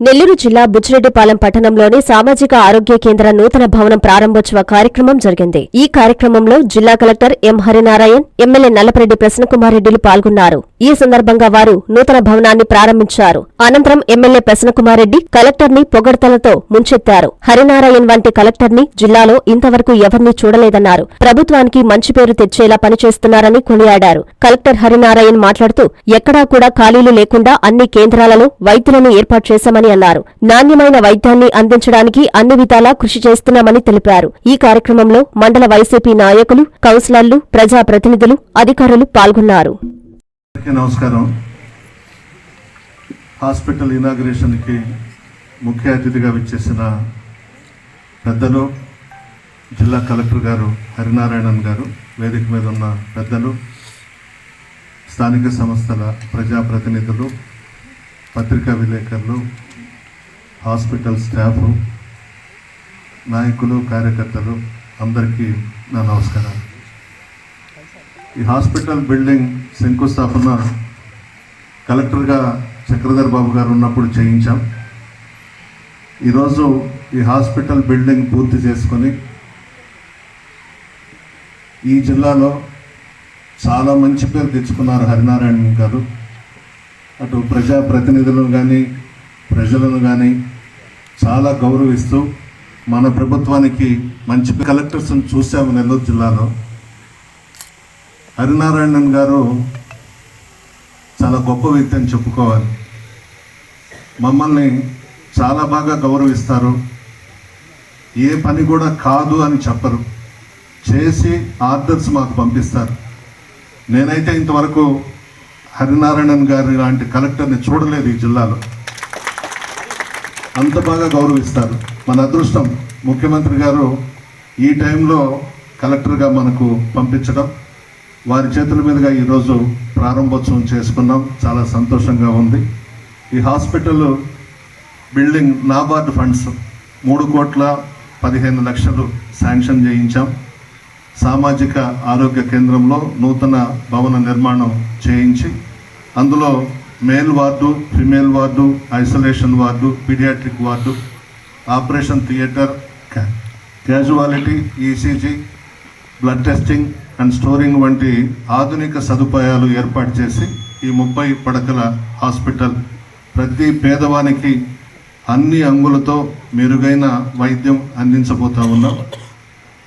నెల్లూరు జిల్లా బుచ్చిరెడ్డిపాలెం పట్టణంలోని సామాజిక ఆరోగ్య కేంద్ర నూతన భవనం ప్రారంభోత్సవ కార్యక్రమం జరిగింది. ఈ కార్యక్రమంలో జిల్లా collector M Harinarayan MLA Nallapareddy ప్రసన్నకుమారెడ్డిలు పాల్గొన్నారు. ఈ సందర్భంగా వారు నూతన భవనాన్ని ప్రారంభించారు. అనంతరం ఎమ్మెల్యే ప్రసన్నకుమారెడ్డి కలెక్టర్ని పొగడ్తలతో ముంచెత్తారు. హరినారాయణ్ వంటి కలెక్టర్ని జిల్లాలో ఇంతవరకు ఎవరినీ చూడలేదన్నారు. ప్రభుత్వానికి మంచి పేరు తెచ్చేలా పనిచేస్తున్నారని కొనియాడారు. కలెక్టర్ హరినారాయణ్ మాట్లాడుతూ ఎక్కడా కూడా ఖాళీలు లేకుండా అన్ని కేంద్రాలలో వైద్యులను ఏర్పాటు చేశామని అన్నారు. నాణ్యమైన వైద్యాన్ని అందించడానికి అన్ని విధాలా కృషి చేస్తున్నామని తెలిపారు. ఈ కార్యక్రమంలో మండల వైసీపీ నాయకులు కౌన్సిలర్లు ప్రజాప్రతినిధులు అధికారులు పాల్గొన్నారు. నమస్కారం. హాస్పిటల్ ఇనాగ్రేషన్కి ముఖ్య అతిథిగా విచ్చేసిన పెద్దలు జిల్లా కలెక్టర్ గారు హరినారాయణన్ గారు వేదిక మీద ఉన్న పెద్దలు స్థానిక సంస్థల ప్రజాప్రతినిధులు పత్రికా విలేకరులు హాస్పిటల్ స్టాఫ్ నాయకులు కార్యకర్తలు అందరికీ నా నమస్కారాలు. ఈ హాస్పిటల్ బిల్డింగ్ శంకుస్థాపన కలెక్టర్గా చక్రధర్ బాబు గారు ఉన్నప్పుడు చేయించాం. ఈరోజు ఈ హాస్పిటల్ బిల్డింగ్ పూర్తి చేసుకొని ఈ జిల్లాలో చాలా మంచి పేరు తెచ్చుకున్నారు హరినారాయణ గారు. అటు ప్రజాప్రతినిధులను కానీ ప్రజలను కానీ చాలా గౌరవిస్తూ మన ప్రభుత్వానికి మంచి కలెక్టర్స్ని చూసాము నెల్లూరు జిల్లాలో. హరినారాయణన్ గారు చాలా గొప్ప వ్యక్తి అని చెప్పుకోవాలి. మమ్మల్ని చాలా బాగా గౌరవిస్తారు. ఏ పని కూడా కాదు అని చెప్పరు. చేసి ఆర్డర్స్ మాకు పంపిస్తారు. నేనైతే ఇంతవరకు హరినారాయణన్ గారి లాంటి కలెక్టర్ని చూడలేదు ఈ జిల్లాలో. అంత బాగా గౌరవిస్తారు. మన అదృష్టం. ముఖ్యమంత్రి గారు ఈ టైంలో కలెక్టర్గా మనకు పంపించడం వారి చేతుల మీదుగా ఈరోజు ప్రారంభోత్సవం చేసుకున్నాం. చాలా సంతోషంగా ఉంది. ఈ హాస్పిటల్ బిల్డింగ్ నాబార్డ్ ఫండ్స్ మూడు కోట్ల పదిహేను లక్షలు శాంక్షన్ చేయించాం. సామాజిక ఆరోగ్య కేంద్రంలో నూతన భవన నిర్మాణం చేయించి అందులో male ward female ward isolation ward pediatric ward operation theatre casualty ECG blood testing and storing వంటి ఆధునిక సదుపాయాలు ఏర్పాటు చేసి ఈ ముప్పై పడకల హాస్పిటల్ ప్రతి పేదవానికి అన్ని అంగులతో మెరుగైన వైద్యం అందించబోతా ఉన్నాం.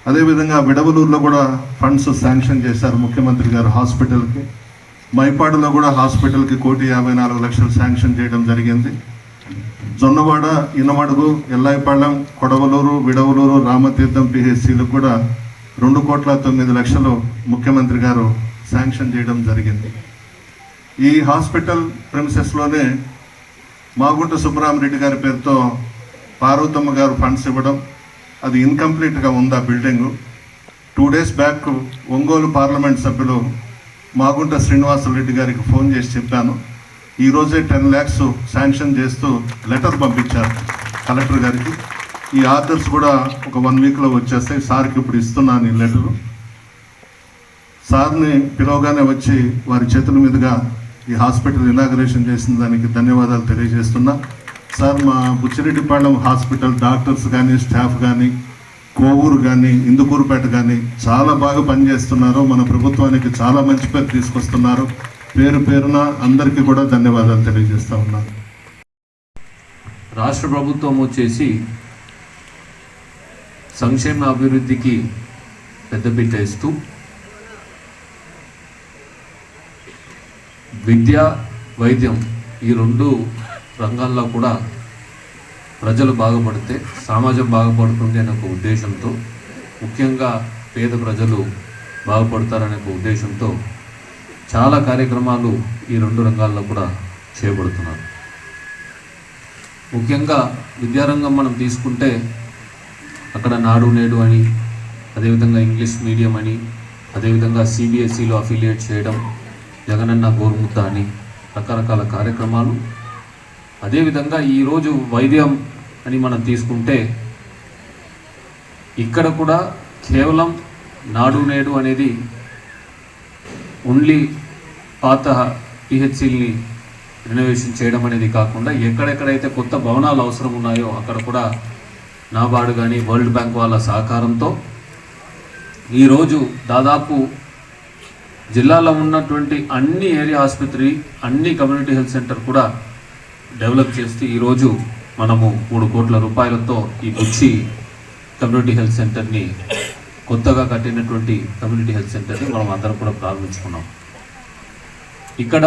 అదేవిధంగా విడవలూరులో కూడా ఫండ్స్ శాంక్షన్ చేశారు ముఖ్యమంత్రి గారు హాస్పిటల్కి. మైపాడులో కూడా హాస్పిటల్కి కోటి యాభై నాలుగు లక్షలు శాంక్షన్ చేయడం జరిగింది. జొన్నవాడ ఇనమడుగు ఎల్లాయిపాళెం కొడవలూరు విడవలూరు రామతీర్థం పిహెచ్సిలకు కూడా రెండు కోట్ల తొమ్మిది లక్షలు ముఖ్యమంత్రి గారు శాంక్షన్ చేయడం జరిగింది. ఈ హాస్పిటల్ ప్రిన్సెస్లోనే మాగుంట సుబ్బరామరెడ్డి గారి పేరుతో పార్వతమ్మ గారు ఫండ్స్ ఇవ్వడం అది ఇన్కంప్లీట్గా ఉంది ఆ building? Two days back Ongole parliament సభ్యులు మాగుంట శ్రీనివాసరెడ్డి గారికి ఫోన్ చేసి చెప్పాను. ఈరోజే టెన్ ల్యాక్స్ శాంక్షన్ చేస్తూ లెటర్ పంపించారు కలెక్టర్ గారికి. ఈ ఆర్డర్స్ కూడా ఒక వన్ వీక్లో వచ్చేస్తాయి. సార్కి ఇప్పుడు ఇస్తున్నాను ఈ లెటరు. సార్ని పిలవగానే వచ్చి వారి చేతుల మీదుగా ఈ హాస్పిటల్ ఇనాగరేషన్ చేసిన దానికి ధన్యవాదాలు తెలియజేస్తున్నా. సార్ మా బుచ్చిరెడ్డిపాళెం హాస్పిటల్ డాక్టర్స్ కానీ స్టాఫ్ కానీ కోవూరు కానీ ఇందుకూరుపేట కానీ చాలా బాగా పనిచేస్తున్నారు. మన ప్రభుత్వానికి చాలా మంచి పేరు తీసుకొస్తున్నారు. పేరు పేరున అందరికీ కూడా ధన్యవాదాలు తెలియజేస్తూ ఉన్నాను రాష్ట్ర ప్రభుత్వం వచ్చేసి సంక్షేమ అభివృద్ధికి పెద్దపీట ఇస్తూ విద్య వైద్యం ఈ రెండు రంగాల్లో కూడా ప్రజలు బాగుపడితే సమాజం బాగుపడుతుంది అనే ఒక ఉద్దేశంతో ముఖ్యంగా పేద ప్రజలు బాగుపడతారనే ఒక ఉద్దేశంతో చాలా కార్యక్రమాలు ఈ రెండు రంగాల్లో కూడా చేపడుతున్నారు. ముఖ్యంగా విద్యారంగం మనం తీసుకుంటే అక్కడ నాడు నేడు అని అదేవిధంగా ఇంగ్లీష్ మీడియం అని అదేవిధంగా సిబిఎస్ఈలో అఫిలియేట్ చేయడం జగనన్న గోరుముద్ద అని రకరకాల కార్యక్రమాలు. అదేవిధంగా ఈరోజు వైద్యం అని మనం తీసుకుంటే ఇక్కడ కూడా కేవలం నాడు నేడు అనేది ఓన్లీ పాత పిహెచ్సిల్ని రినోవేషన్ చేయడం అనేది కాకుండా ఎక్కడెక్కడైతే కొత్త భవనాలు అవసరం ఉన్నాయో అక్కడ కూడా నాబార్డు కానీ వరల్డ్ బ్యాంక్ వాళ్ళ సహకారంతో ఈరోజు దాదాపు జిల్లాలో ఉన్నటువంటి అన్ని ఏరియా ఆసుపత్రి అన్ని కమ్యూనిటీ హెల్త్ సెంటర్ కూడా డెవలప్ చేస్తూ ఈరోజు మనము మూడు కోట్ల రూపాయలతో ఈ బుచ్చి కమ్యూనిటీ హెల్త్ సెంటర్ని కొత్తగా కట్టినటువంటి కమ్యూనిటీ హెల్త్ సెంటర్ని మనం అందరం కూడా ప్రారంభించుకున్నాం. ఇక్కడ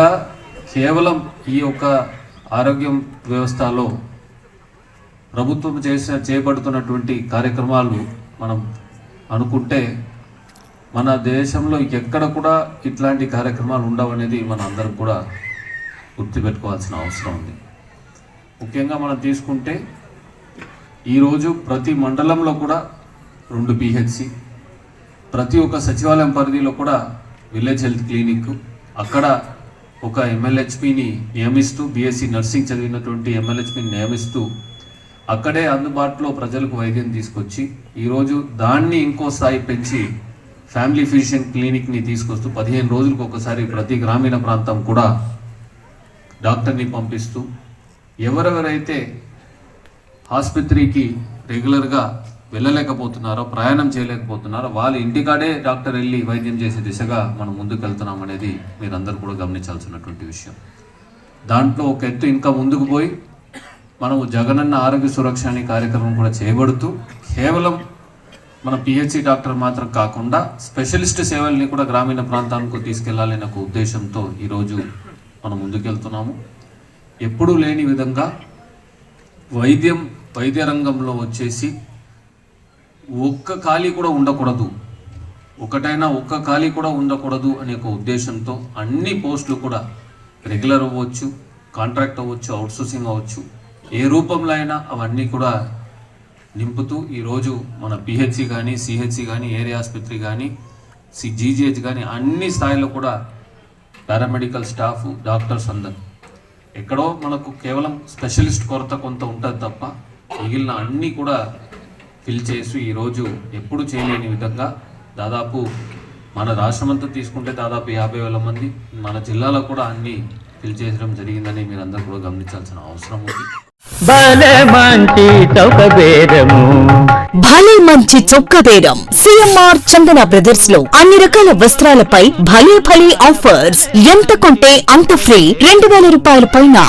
కేవలం ఈ యొక్క ఆరోగ్యం వ్యవస్థలో ప్రభుత్వం చేసిన చేపడుతున్నటువంటి కార్యక్రమాలు మనం అనుకుంటే మన దేశంలో ఎక్కడ కూడా ఇట్లాంటి కార్యక్రమాలు ఉండవనేది మన అందరం కూడా గుర్తుపెట్టుకోవాల్సిన అవసరం ఉంది. ముఖ్యంగా మనం తీసుకుంటే ఈరోజు ప్రతి మండలంలో కూడా రెండు పిహెచ్సి ప్రతి ఒక్క సచివాలయం పరిధిలో కూడా విలేజ్ హెల్త్ క్లినిక్ అక్కడ ఒక ఎంఎల్హెచ్పిని నియమిస్తూ బీఎస్సీ నర్సింగ్ చదివినటువంటి ఎంఎల్హెచ్పిని నియమిస్తూ అక్కడే అందుబాటులో ప్రజలకు వైద్యం తీసుకొచ్చి ఈరోజు దాన్ని ఇంకో స్థాయి పెంచి ఫ్యామిలీ ఫిజిషియన్ క్లినిక్ని తీసుకొస్తూ పదిహేను రోజులకు ఒకసారి ప్రతి గ్రామీణ ప్రాంతం కూడా డాక్టర్ని పంపిస్తూ ఎవరెవరైతే ఆసుపత్రికి రెగ్యులర్గా వెళ్ళలేకపోతున్నారో ప్రయాణం చేయలేకపోతున్నారో వాళ్ళ ఇంటికాడే డాక్టర్ వెళ్ళి వైద్యం చేసే దిశగా మనం ముందుకు వెళ్తున్నాం అనేది మీరందరూ కూడా గమనించాల్సినటువంటి విషయం. దాంట్లో ఒక ఎత్తు ఇంకా ముందుకు పోయి మనము జగనన్న ఆరోగ్య సురక్ష అనే కార్యక్రమం కూడా చేయబడుతూ కేవలం మన పిహెచ్సి డాక్టర్ మాత్రం కాకుండా స్పెషలిస్ట్ సేవల్ని కూడా గ్రామీణ ప్రాంతానికి తీసుకెళ్ళాలనే ఒక ఉద్దేశంతో ఈరోజు మనం ముందుకెళ్తున్నాము. ఎప్పుడూ లేని విధంగా వైద్యం వైద్య రంగంలో వచ్చేసి ఒక్క ఖాళీ కూడా ఉండకూడదు. ఒకటైనా ఒక్క ఖాళీ కూడా ఉండకూడదు అనే ఒక ఉద్దేశంతో అన్ని పోస్టులు కూడా రెగ్యులర్ అవ్వచ్చు కాంట్రాక్ట్ అవ్వచ్చు అవుట్సోర్సింగ్ అవ్వచ్చు. ఏ రూపంలో అయినా అవన్నీ కూడా నింపుతూ ఈరోజు మన పిహెచ్సి కానీ సిహెచ్సి కానీ ఏరియా ఆసుపత్రి కానీ సి జీజీహెచ్ కానీ అన్ని స్థాయిలో కూడా పారామెడికల్ స్టాఫ్ డాక్టర్స్ అందరు. ఎక్కడో మనకు కేవలం స్పెషలిస్ట్ కొరత కొంత ఉంటుంది తప్ప మిగిలిన అన్నీ కూడా ఫిల్ చేసి ఈరోజు ఎప్పుడు చేయలేని విధంగా దాదాపు మన రాష్ట్రమంతా తీసుకుంటే దాదాపు యాభై వేల మంది మన జిల్లాలో కూడా అన్ని ఫిల్ చేయడం జరిగిందని మీరు అందరూ కూడా గమనించాల్సిన అవసరం ఉంది. భలే మంచి చౌక బేరము. భలే మంచి చొక్క బేరం. సిఎంఆర్ చందన బ్రదర్స్లో అన్ని రకాల వస్త్రాలపై భలే భలే ఆఫర్స్. ఎంత కొంటే అంత ఫ్రీ. రెండు వేల రూపాయల పైన